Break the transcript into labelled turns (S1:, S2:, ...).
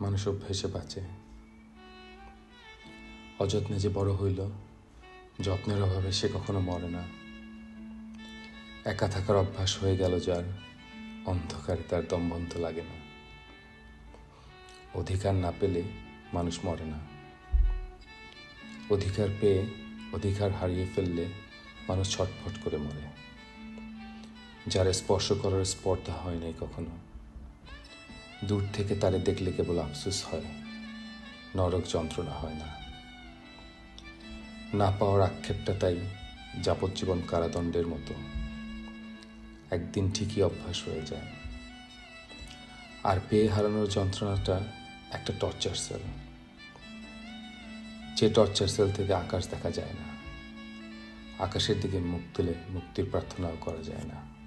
S1: মানুষ অভ্যেসে বাঁচে। অযত্নে যে বড় হইল, যত্নের অভাবে সে কখনো মরে না। একা থাকার অভ্যাস হয়ে গেল যার, অন্ধকারে তার দমবন্ধ লাগে না। অধিকার না পেলে মানুষ মরে না। অধিকার পেয়ে অধিকার হারিয়ে ফেললে মানুষ ছটফট করে মরে। যার স্পর্শ করার স্পর্ধা হয় নাই কখনো দূর থেকে তারে দেখলে কেবল আফসোস হয়, নরক যন্ত্রণা হয় না। না পাওয়ার আক্ষেপটা তাই যাবজ্জীবন কারাদণ্ডের মতো। একদিন ঠিকই অভ্যাস হয়ে যায়। আর পেয়ে হারানোর যন্ত্রণাটা একটা টর্চার সেল। যে টর্চার সেল থেকে আকাশ দেখা যায় না। আকাশের দিকে মুখ তুলে মুক্তির প্রার্থনাও করা যায় না।